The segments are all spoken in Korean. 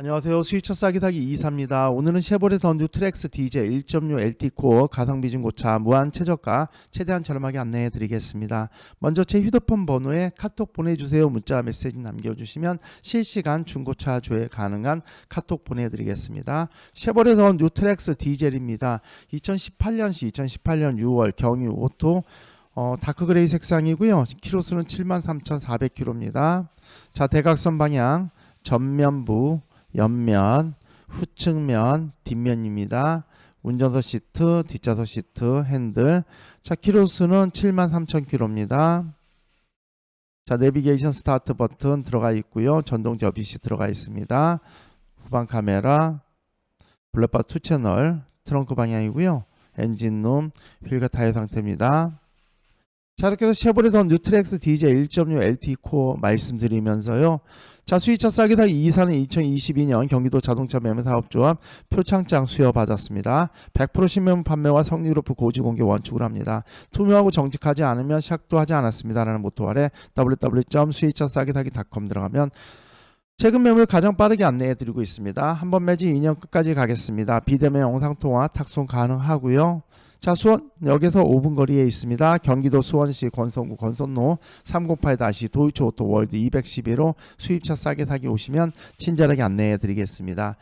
안녕하세요. 수위차 싸기 사기 이사입니다. 오늘은 쉐보레 던듀 트랙스 DJ 1.6 LT 코어 가성비 중고차 무한 최저가 최대한 저렴하게 안내해 드리겠습니다. 먼저 제 휴대폰 번호에 카톡 보내주세요. 문자 메시지 남겨주시면 실시간 중고차 조회 가능한 카톡 보내드리겠습니다. 쉐보레 던듀 트랙스 디젤입니다. 2018년시 2018년 6월 경유 오토 어, 다크그레이 색상이고요. 키로수는 73,400km입니다. 자 대각선 방향 전면부 옆면, 후측면, 뒷면입니다. 운전석 시트, 뒷좌석 시트, 핸들. 자, 키로수는 73,000km입니다. 자, 내비게이션 스타트 버튼 들어가 있고요. 전동 접이시 들어가 있습니다. 후방 카메라, 블랙바 2 채널, 트렁크 방향이고요. 엔진룸, 휠과 타이어 상태입니다. 자, 이렇게 해서 쉐보레 던 뉴트렉스 DJ 1.6 LT 코어 말씀드리면서요. 자 수위차 싸게 사기 2사는 2022년 경기도 자동차 매매 사업조합 표창장 수여받았습니다. 100% 신명 판매와 성리로프 고지 공개 원칙으로 합니다. 투명하고 정직하지 않으면 샥도 하지 않았습니다라는 모토 아래 www.수위차싸게 사기.com 들어가면 최근 매물 가장 빠르게 안내해 드리고 있습니다. 한 번 매지 2년 끝까지 가겠습니다. 비대면 영상 통화 탁송 가능하고요. 자 수원 역에서 5분 거리에 있습니다. 경기도 수원시 권선구 권선로 308- 도이치 오토 월드 211호 수입차 싸게 사기 오시면 친절하게 안내해 드리겠습니다.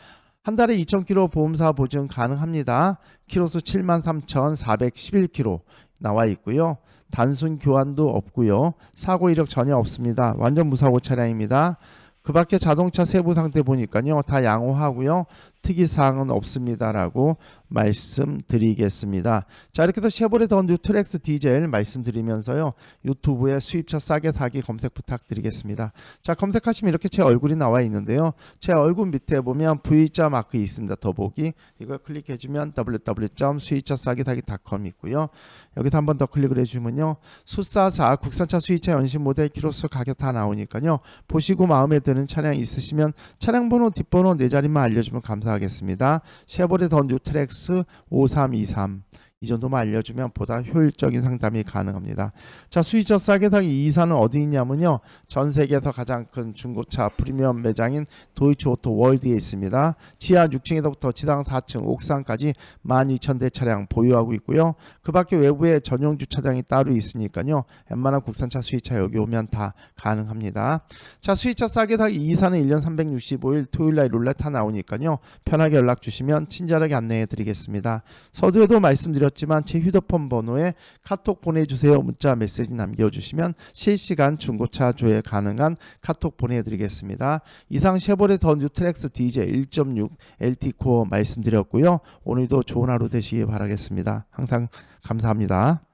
한 달에 2,000km 보험사 보증 가능합니다. 키로수 73,411km 나와 있고요. 단순 교환도 없고요. 사고 이력 전혀 없습니다. 완전 무사고 차량입니다. 그 밖에 자동차 세부 상태 보니까요. 다 양호하고요. 특이 사항은 없습니다라고 말씀드리겠습니다. 자 이렇게 해서 쉐보레 더 뉴트렉스 디젤 말씀드리면서요 유튜브에 수입차 싸게 사기 검색 부탁드리겠습니다. 자 검색하시면 이렇게 제 얼굴이 나와 있는데요. 제 얼굴 밑에 보면 V자 마크 있습니다. 더보기 이걸 클릭해주면 www.수입차 싸게 사기.com 있고요. 여기서 한 번 더 클릭을 해주면요 수사사 국산차 수입차 연식 모델 키로수 가격 다 나오니까요 보시고 마음에 드는 차량 있으시면 차량 번호 뒷번호 네 자리만 알려주면 감사 하겠습니다. 쉐보레 더 뉴트렉스 5323 이 정도만 알려주면 보다 효율적인 상담이 가능합니다. 자, 수위차 싸게 사기 이사는 어디 있냐면요. 전 세계에서 가장 큰 중고차 프리미엄 매장인 도이치 오토 월드에 있습니다. 지하 6층에서부터 지상 4층, 옥상까지 12,000대 차량 보유하고 있고요. 그 밖에 외부에 전용 주차장이 따로 있으니까요. 웬만한 국산차 수위차 여기 오면 다 가능합니다. 자, 수위차 싸게 사기 이사는 1년 365일 토요일 날 룰렛 타 나오니까요. 편하게 연락 주시면 친절하게 안내해 드리겠습니다. 서두에도 말씀드렸 지만 제 휴대폰 번호에 카톡 보내주세요. 문자 메시지 남겨주시면 실시간 중고차 조회 가능한 카톡 보내드리겠습니다. 이상 쉐보레 더 뉴트렉스 DJ 1.6 LT 코어 말씀드렸고요. 오늘도 좋은 하루 되시기 바라겠습니다. 항상 감사합니다.